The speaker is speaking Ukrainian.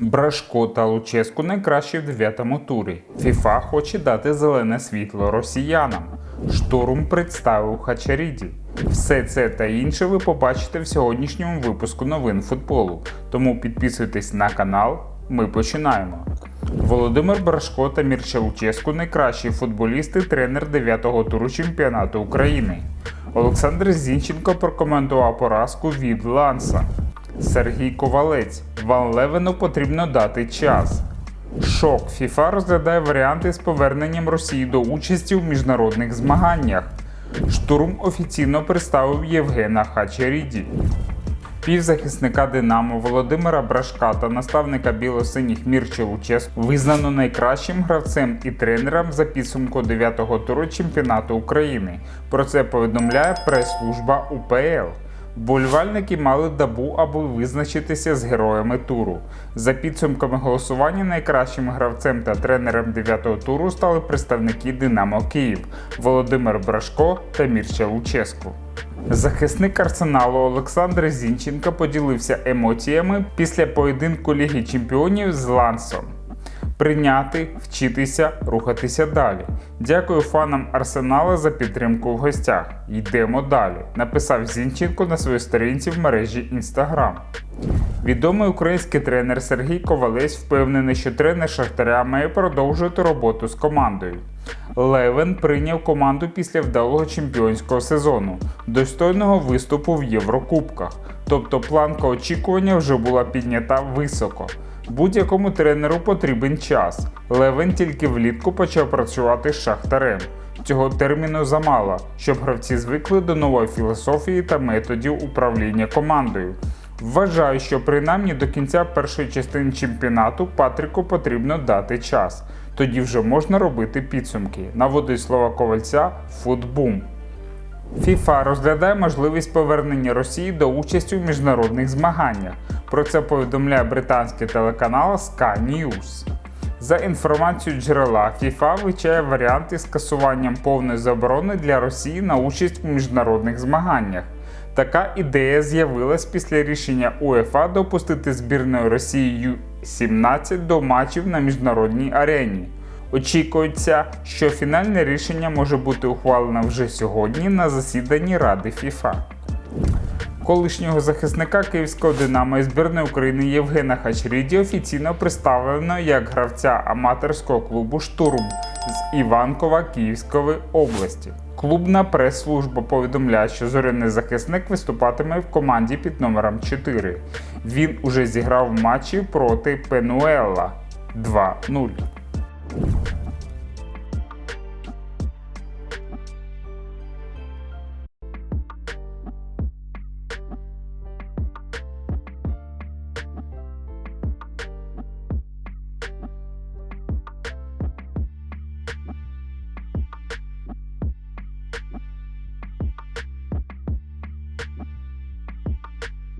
Брашко та Луческу найкращі в дев'ятому турі. ФІФА хоче дати зелене світло росіянам. Штурм представив Хачаріді. Все це та інше ви побачите в сьогоднішньому випуску новин футболу. Тому підписуйтесь на канал. Ми починаємо. Володимир Брашко та Мірча Луческу найкращі футболісти, тренер 9-го туру чемпіонату України. Олександр Зінченко прокоментував поразку від Ланса. Сергій Ковалець. Ван Левену потрібно дати час. Шок. ФІФА розглядає варіанти з поверненням Росії до участі в міжнародних змаганнях. Штурм офіційно представив Євгена Хачеріді. Півзахисника Динамо Володимира Брашка та наставника білосиніх Мірча Луческу визнано найкращим гравцем і тренером за підсумку 9-го туру чемпіонату України. Про це повідомляє прес-служба УПЛ. Вболівальники мали добу, аби визначитися з героями туру. За підсумками голосування найкращим гравцем та тренером 9-го туру стали представники Динамо Київ Володимир Брашко та Мірча Луческу. Захисник арсеналу Олександр Зінченко поділився емоціями після поєдинку Ліги Чемпіонів з Лансом. Прийняти, вчитися, рухатися далі. Дякую фанам Арсенала за підтримку в гостях. Йдемо далі. Написав Зінченко на своїй сторінці в мережі Instagram. Відомий український тренер Сергій Ковалець впевнений, що тренер Шахтаря має продовжувати роботу з командою. Левен прийняв команду після вдалого чемпіонського сезону, достойного виступу в Єврокубках. Тобто планка очікування вже була піднята високо. Будь-якому тренеру потрібен час. Левен тільки влітку почав працювати з шахтарем. Цього терміну замало, щоб гравці звикли до нової філософії та методів управління командою. Вважаю, що принаймні до кінця першої частини чемпіонату Патріку потрібно дати час. Тоді вже можна робити підсумки. Наводить слова ковальця Футбум. ФІФА розглядає можливість повернення Росії до участі в міжнародних змаганнях. Про це повідомляє британський телеканал Sky News. За інформацією джерела, ФІФА вивчає варіанти з скасуванням повної заборони для Росії на участь у міжнародних змаганнях. Така ідея з'явилась після рішення УЕФА допустити збірної Росії Ю-17 до матчів на міжнародній арені. Очікується, що фінальне рішення може бути ухвалено вже сьогодні на засіданні Ради ФІФА. Колишнього захисника київського Динамо і збірної України Євгена Хачріді офіційно представлено як гравця аматорського клубу Штурм з Іванкова Київської області. Клубна прес-служба повідомляє, що зоряний захисник виступатиме в команді під номером 4. Він уже зіграв матчі проти Пенуелла 2-0.